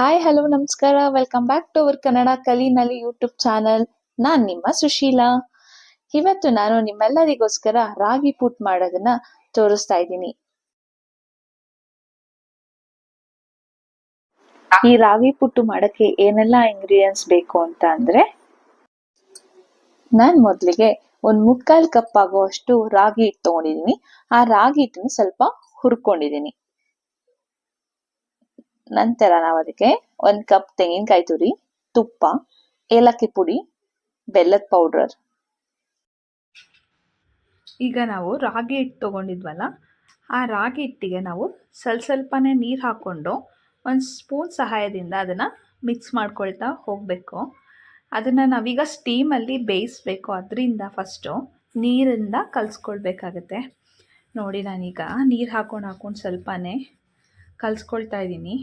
Hi hello ನಮಸ್ಕಾರ welcome back to our Kannada ಕಲಿನಲ್ಲಿ YouTube channel ನಾನ್ ನಿಮ್ಮ ಸುಶೀಲಾ. ಇವತ್ತು ನಾನು ನಿಮ್ಮೆಲ್ಲರಿಗೋಸ್ಕರ ರಾಗಿ ಪುಟ್ ಮಾಡೋದನ್ನ ತೋರಿಸ್ತಾ ಇದ್ದೀನಿ. ಈ ರಾಗಿ ಪುಟ್ಟು ಮಾಡಕ್ಕೆ ಏನೆಲ್ಲ ಇಂಗ್ರೀಡಿಯೆಂಟ್ಸ್ ಬೇಕು ಅಂತ ಅಂದ್ರೆ, ನಾನ್ ಮೊದ್ಲಿಗೆ ಒಂದ್ ಮುಕ್ಕಾಲ್ ಕಪ್ ಆಗುವಷ್ಟು ರಾಗಿ ಹಿಟ್ಟು ತಗೊಂಡಿದೀನಿ. ಆ ರಾಗಿ ಹಿಟ್ಟನ್ನು ಸ್ವಲ್ಪ ಹುರ್ಕೊಂಡಿದೀನಿ. ನಂತರ ನಾವು ಅದಕ್ಕೆ ಒಂದು ಕಪ್ ತೆಂಗಿನಕಾಯಿ ತುರಿ, ತುಪ್ಪ, ಏಲಕ್ಕಿ ಪುಡಿ, ಬೆಲ್ಲದ ಪೌಡರ್ ಈಗ ನಾವು ರಾಗಿ ಹಿಟ್ಟು ತೊಗೊಂಡಿದ್ವಲ್ಲ, ಆ ರಾಗಿ ಹಿಟ್ಟಿಗೆ ನಾವು ಸ್ವಲ್ಪ ಸ್ವಲ್ಪನೇ ನೀರು ಹಾಕ್ಕೊಂಡು ಒಂದು ಸ್ಪೂನ್ ಸಹಾಯದಿಂದ ಅದನ್ನು ಮಿಕ್ಸ್ ಮಾಡ್ಕೊಳ್ತಾ ಹೋಗಬೇಕು. ಅದನ್ನು ನಾವೀಗ ಸ್ಟೀಮಲ್ಲಿ ಬೇಯಿಸ್ಬೇಕು ಅದರಿಂದ ಫಸ್ಟು ನೀರಿಂದ ಕಲಿಸ್ಕೊಳ್ಬೇಕಾಗತ್ತೆ. ನೋಡಿ ನಾನೀಗ ನೀರು ಹಾಕ್ಕೊಂಡು ಹಾಕೊಂಡು ಸ್ವಲ್ಪನೇ ಕಲಿಸ್ಕೊಳ್ತಾ ಇದ್ದೀನಿ.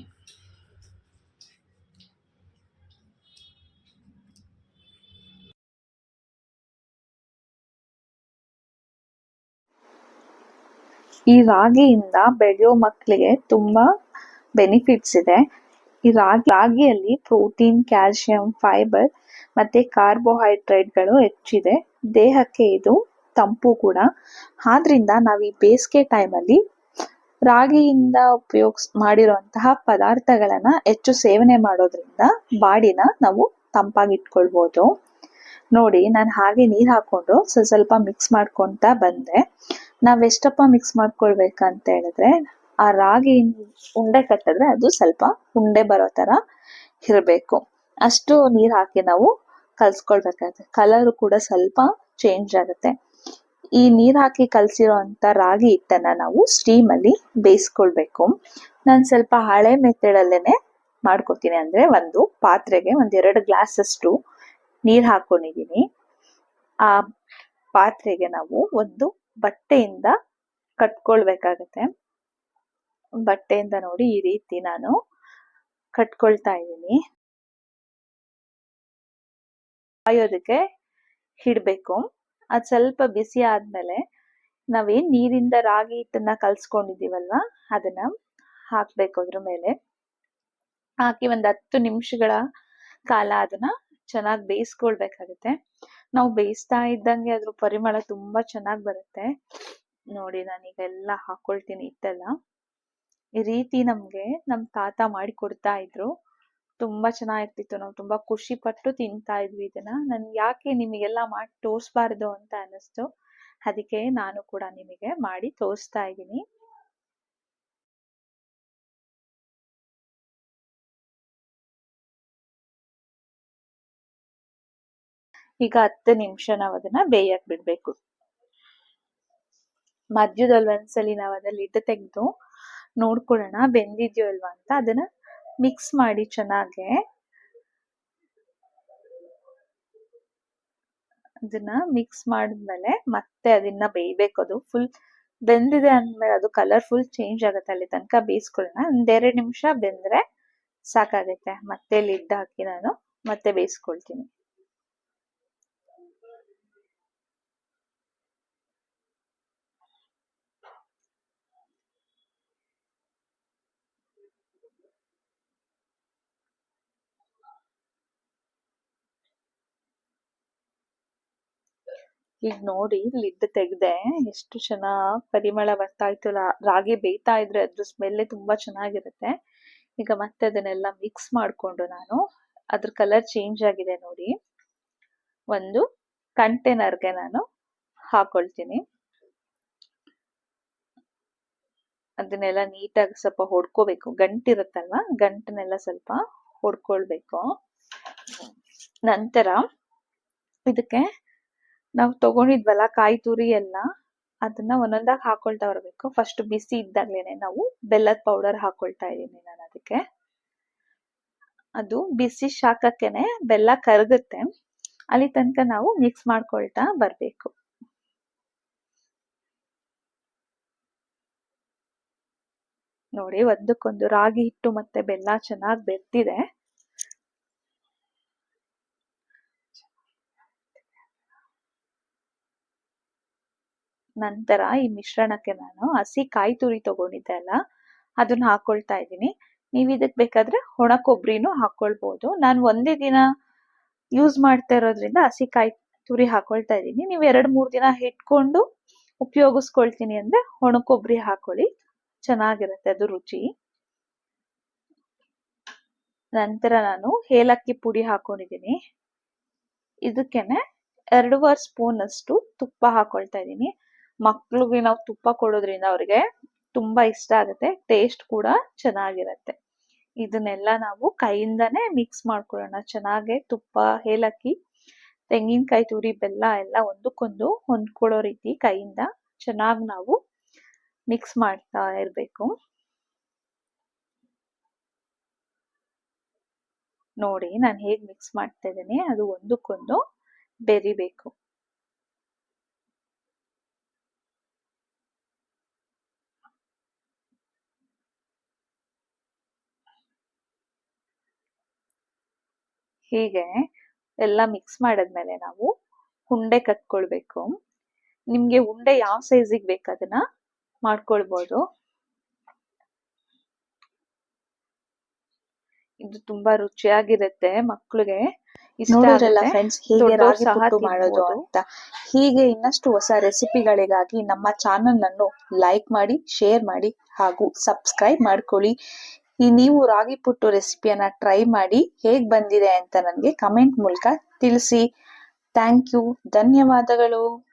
ಈ ರಾಗಿಯಿಂದ ಬೆಳೆಯೋ ಮಕ್ಕಳಿಗೆ ತುಂಬಾ ಬೆನಿಫಿಟ್ಸ್ ಇದೆ. ಈ ರಾಗಿ, ರಾಗಿಯಲ್ಲಿ ಪ್ರೋಟೀನ್ ಕ್ಯಾಲ್ಸಿಯಂ ಫೈಬರ್ ಮತ್ತೆ ಕಾರ್ಬೋಹೈಡ್ರೇಟ್ಗಳು ಹೆಚ್ಚಿದೆ. ದೇಹಕ್ಕೆ ಇದು ತಂಪು ಕೂಡ. ಆದ್ರಿಂದ ನಾವು ಈ ಬೇಸಿಗೆ ಟೈಮಲ್ಲಿ ರಾಗಿಯಿಂದ ಉಪಯೋಗ ಮಾಡಿರುವಂತಹ ಪದಾರ್ಥಗಳನ್ನ ಹೆಚ್ಚು ಸೇವನೆ ಮಾಡೋದ್ರಿಂದ ಬಾಡಿನ ನಾವು ತಂಪಾಗಿಟ್ಕೊಳ್ಬೋದು. ನೋಡಿ, ನಾನು ಹಾಗೆ ನೀರು ಹಾಕೊಂಡು ಸ್ವಲ್ಪ ಸ್ವಲ್ಪ ಮಿಕ್ಸ್ ಮಾಡ್ಕೊಂತ ಬಂದೆ. ನಾವ್ ಎಷ್ಟಪ್ಪ ಮಿಕ್ಸ್ ಮಾಡ್ಕೊಳ್ಬೇಕಂತ ಹೇಳಿದ್ರೆ, ಆ ರಾಗಿ ಉಂಡೆ ಕಟ್ಟಿದ್ರೆ ಅದು ಸ್ವಲ್ಪ ಉಂಡೆ ಬರೋ ತರ ಇರಬೇಕು. ಅಷ್ಟು ನೀರ್ ಹಾಕಿ ನಾವು ಕಲ್ಸ್ಕೊಳ್ಬೇಕಾಗುತ್ತೆ. ಕಲರ್ ಕೂಡ ಸ್ವಲ್ಪ ಚೇಂಜ್ ಆಗುತ್ತೆ. ಈ ನೀರ್ ಹಾಕಿ ಕಲ್ಸಿರೋಂತ ರಾಗಿ ಹಿಟ್ಟನ್ನ ನಾವು ಸ್ಟೀಮ್ ಅಲ್ಲಿ ಬೇಯಿಸ್ಕೊಳ್ಬೇಕು. ನಾನು ಸ್ವಲ್ಪ ಹಳೆ ಮೆಥಡ್ ಅಲ್ಲೇನೆ ಮಾಡ್ಕೊತೀನಿ. ಅಂದ್ರೆ ಒಂದು ಪಾತ್ರೆಗೆ ಒಂದ್ ಎರಡು ಗ್ಲಾಸ್ ಅಷ್ಟು ನೀರ್ ಹಾಕೊಂಡಿದೀನಿ. ಆ ಪಾತ್ರೆಗೆ ನಾವು ಒಂದು ಬಟ್ಟೆಯಿಂದ ಕಟ್ಕೊಳ್ಬೇಕಾಗತ್ತೆ. ಬಟ್ಟೆಯಿಂದ ನೋಡಿ ಈ ರೀತಿ ನಾನು ಕಟ್ಕೊಳ್ತಾ ಇದ್ದೀನಿ. ಕಾಯೋದಕ್ಕೆ ಹಿಡಬೇಕು ಅದು ಸ್ವಲ್ಪ ಬಿಸಿ ಆದ್ಮೇಲೆ ನಾವೇನ್ ನೀರಿಂದ ರಾಗಿ ಹಿಟ್ಟನ್ನ ಕಲ್ಸ್ಕೊಂಡಿದ್ದೀವಲ್ವ, ಅದನ್ನ ಹಾಕ್ಬೇಕು ಅದ್ರ ಮೇಲೆ. ಹಾಕಿ ಒಂದು ಹತ್ತು ನಿಮಿಷಗಳ ಕಾಲ ಅದನ್ನ ಚೆನ್ನಾಗಿ ಬೇಯಿಸ್ಕೊಳ್ಬೇಕಾಗತ್ತೆ. ನಾವು ಬೇಯಿಸ್ತಾ ಇದ್ದಂಗೆ ಅದ್ರ ಪರಿಮಳ ತುಂಬಾ ಚೆನ್ನಾಗಿ ಬರುತ್ತೆ. ನೋಡಿ ನಾನೀಗ ಎಲ್ಲ ಹಾಕೊಳ್ತೀನಿ ಇಟ್ಟೆಲ್ಲ ಈ ರೀತಿ ನಮ್ಗೆ ನಮ್ ತಾತ ಮಾಡಿ ಕೊಡ್ತಾ ಇದ್ರು. ತುಂಬಾ ಚೆನ್ನಾಗಿರ್ತಿತ್ತು. ನಾವು ತುಂಬಾ ಖುಷಿ ಪಟ್ಟು ತಿಂತಾ ಇದ್ವಿ ಇದನ್ನ. ನನ್ ಯಾಕೆ ನಿಮಗೆಲ್ಲ ಮಾಡಿ ತೋರ್ಸ್ಬಾರ್ದು ಅಂತ ಅನ್ನಿಸ್ತು. ಅದಕ್ಕೆ ನಾನು ಕೂಡ ನಿಮಗೆ ಮಾಡಿ ತೋರಿಸ್ತಾ ಇದ್ದೀನಿ. ಈಗ ಹತ್ತು ನಿಮಿಷ ನಾವು ಅದನ್ನ ಬೇಯಕ್ ಬಿಡ್ಬೇಕು. ಮಧ್ಯದಲ್ಲಿ ಒಂದ್ಸಲಿ ನಾವು ಅದನ್ನ ಲಿಡ್ ತೆಗ್ದು ನೋಡ್ಕೊಳ್ಳೋಣ ಬೆಂದಿದ್ಯೋ ಇಲ್ವಾ ಅಂತ ಅದನ್ನ ಮಿಕ್ಸ್ ಮಾಡಿ ಚೆನ್ನಾಗೆ ಅದನ್ನ ಮಿಕ್ಸ್ ಮಾಡಿದ್ಮೇಲೆ ಮತ್ತೆ ಅದನ್ನ ಬೇಯ್ಬೇಕು ಅದು ಫುಲ್ ಬೆಂದಿದೆ ಅಂದ್ಮೇಲೆ ಅದು ಕಲರ್ ಫುಲ್ ಚೇಂಜ್ ಆಗುತ್ತೆ ಅಲ್ಲಿ ತನಕ ಬೇಯಿಸ್ಕೊಳ್ಳೋಣ. ಒಂದೆರಡು ನಿಮಿಷ ಬೆಂದ್ರೆ ಸಾಕಾಗುತ್ತೆ. ಮತ್ತೆ ಲಿಡ್ ಹಾಕಿ ನಾನು ಮತ್ತೆ ಬೇಯಿಸ್ಕೊಳ್ತೀನಿ. ಈಗ ನೋಡಿ ಲಿಡ್ ತೆಗ್ದೆ ಎಷ್ಟು ಚೆನ್ನಾಗ್ ಪರಿಮಳ ಬರ್ತಾ ಇತ್ತು ರಾಗಿ ಬೇಯ್ತಾ ಇದ್ರೆ ಅದ್ರ ಸ್ಮೆಲ್ ತುಂಬಾ ಚೆನ್ನಾಗಿರುತ್ತೆ. ಈಗ ಮತ್ತೆ ಅದನ್ನೆಲ್ಲ ಮಿಕ್ಸ್ ಮಾಡಿಕೊಂಡು ನಾನು ಅದ್ರ ಕಲರ್ ಚೇಂಜ್ ಆಗಿದೆ ನೋಡಿ. ಒಂದು ಕಂಟೇನರ್ಗೆ ನಾನು ಹಾಕೊಳ್ತೀನಿ. ಅದನ್ನೆಲ್ಲ ನೀಟಾಗಿ ಸ್ವಲ್ಪ ಹೊಡ್ಕೋಬೇಕು. ಗಂಟಿರುತ್ತಲ್ವಾ? ಗಂಟನ್ನೆಲ್ಲ ಸ್ವಲ್ಪ ಹೊಡ್ಕೊಳ್ಬೇಕು. ನಂತರ ಇದಕ್ಕೆ ನಾವು ತಗೊಂಡಿದ್ವಲ್ಲ ಕಾಯಿ ತುರಿ ಎಲ್ಲ, ಅದನ್ನ ಒಂದೊಂದಾಗಿ ಹಾಕೊಳ್ತಾ ಬರಬೇಕು. ಫಸ್ಟ್ ಬಿಸಿ ಇದ್ದಾಗ್ಲೇನೆ ನಾವು ಬೆಲ್ಲದ ಪೌಡರ್ ಹಾಕೊಳ್ತಾ ಇದ್ದೀನಿ ನಾನು ಅದಕ್ಕೆ. ಅದು ಬಿಸಿ ಶಾಖಕ್ಕೆನೆ ಬೆಲ್ಲ ಕರಗುತ್ತೆ. ಅಲ್ಲಿ ತನಕ ನಾವು ಮಿಕ್ಸ್ ಮಾಡ್ಕೊಳ್ತಾ ಬರ್ಬೇಕು. ನೋಡಿ ಒಂದಕ್ಕೊಂದು ರಾಗಿ ಹಿಟ್ಟು ಮತ್ತೆ ಬೆಲ್ಲ ಚೆನ್ನಾಗಿ ಬೆರ್ತಿದೆ ನಂತರ ಈ ಮಿಶ್ರಣಕ್ಕೆ ನಾನು ಹಸಿ ಕಾಯಿ ತುರಿ ತಗೊಂಡಿದ್ದೆ ಅಲ್ಲ, ಅದನ್ನ ಹಾಕೊಳ್ತಾ ಇದ್ದೀನಿ. ನೀವು ಇದಕ್ಕೆ ಬೇಕಾದ್ರೆ ಒಣ ಕೊಬ್ಬರಿನೂ ಹಾಕೊಳ್ಬೋದು. ನಾನು ಒಂದೇ ದಿನ ಯೂಸ್ ಮಾಡ್ತಾ ಇರೋದ್ರಿಂದ ಹಸಿಕಾಯಿ ತುರಿ ಹಾಕೊಳ್ತಾ ಇದ್ದೀನಿ. ನೀವು ಎರಡು ಮೂರು ದಿನ ಇಟ್ಕೊಂಡು ಉಪಯೋಗಿಸ್ಕೊಳ್ತೀನಿ ಅಂದ್ರೆ ಒಣ ಕೊಬ್ಬರಿ ಹಾಕೊಳ್ಳಿ. ಚೆನ್ನಾಗಿರುತ್ತೆ ಅದು ರುಚಿ. ನಂತರ ನಾನು ಏಲಕ್ಕಿ ಪುಡಿ ಹಾಕೊಂಡಿದ್ದೀನಿ. ಇದಕ್ಕೇನೆ ಎರಡೂವರೆ ಸ್ಪೂನ್ ಅಷ್ಟು ತುಪ್ಪ ಹಾಕೊಳ್ತಾ ಇದ್ದೀನಿ. ಮಕ್ಳಿಗೆ ನಾವು ತುಪ್ಪ ಕೊಡೋದ್ರಿಂದ ಅವ್ರಿಗೆ ತುಂಬಾ ಇಷ್ಟ ಆಗುತ್ತೆ ಟೇಸ್ಟ್ ಕೂಡ ಚೆನ್ನಾಗಿರುತ್ತೆ. ಇದನ್ನೆಲ್ಲ ನಾವು ಕೈಯಿಂದಾನೇ ಮಿಕ್ಸ್ ಮಾಡ್ಕೊಳ್ಳೋಣ. ಚೆನ್ನಾಗೆ ತುಪ್ಪ, ಏಲಕ್ಕಿ, ತೆಂಗಿನಕಾಯಿ, ತುರಿ, ಬೆಲ್ಲ ಎಲ್ಲ ಒಂದಕ್ಕೊಂದು ಹೊಂದ್ಕೊಳ್ಳೋ ರೀತಿ ಕೈಯಿಂದ ಚೆನ್ನಾಗಿ ನಾವು ಮಿಕ್ಸ್ ಮಾಡ್ತಾ ಇರಬೇಕು. ನೋಡಿ ನಾನು ಹೇಗೆ ಮಿಕ್ಸ್ ಮಾಡ್ತಾ ಇದ್ದೀನಿ. ಅದು ಒಂದಕ್ಕೊಂದು ಬೆರಿಬೇಕು. ಹೀಗೆ ಎಲ್ಲ ಮಿಕ್ಸ್ ಮಾಡಾದ್ಮೇಲೆ ನಾವು ಉಂಡೆ ಕಟ್ಕೊಳ್ಬೇಕು. ನಿಮ್ಗೆ ಉಂಡೆ ಯಾವ ಸೈಜಿಗೆ ಬೇಕು ಅದನ್ನ ಮಾಡ್ಕೊಳ್ಬೋದು. ಇದು ತುಂಬಾ ರುಚಿಯಾಗಿರುತ್ತೆ ಮಕ್ಳಿಗೆ. ಫ್ರೆಂಡ್ಸ್ ಹೇಗೆ ರಾಗಿ ಪುಟ್ಟು ಮಾಡೋದು ಅಂತ. ಹೀಗೆ ಇನ್ನಷ್ಟು ಹೊಸ ರೆಸಿಪಿಗಳಿಗಾಗಿ ನಮ್ಮ ಚಾನಲ್ ಅನ್ನು ಲೈಕ್ ಮಾಡಿ ಶೇರ್ ಮಾಡಿ ಹಾಗೂ ಸಬ್ಸ್ಕ್ರೈಬ್ ಮಾಡ್ಕೊಳ್ಳಿ. ನೀವು ರಾಗಿ ಪುಟ್ಟು ರೆಸಿಪಿಯನ್ನ ಟ್ರೈ ಮಾಡಿ ಹೇಗ್ ಬಂದಿದೆ ಅಂತ ನನಗೆ ಕಮೆಂಟ್ ಮೂಲಕ ತಿಳಿಸಿ. Thank you. ಧನ್ಯವಾದಗಳು.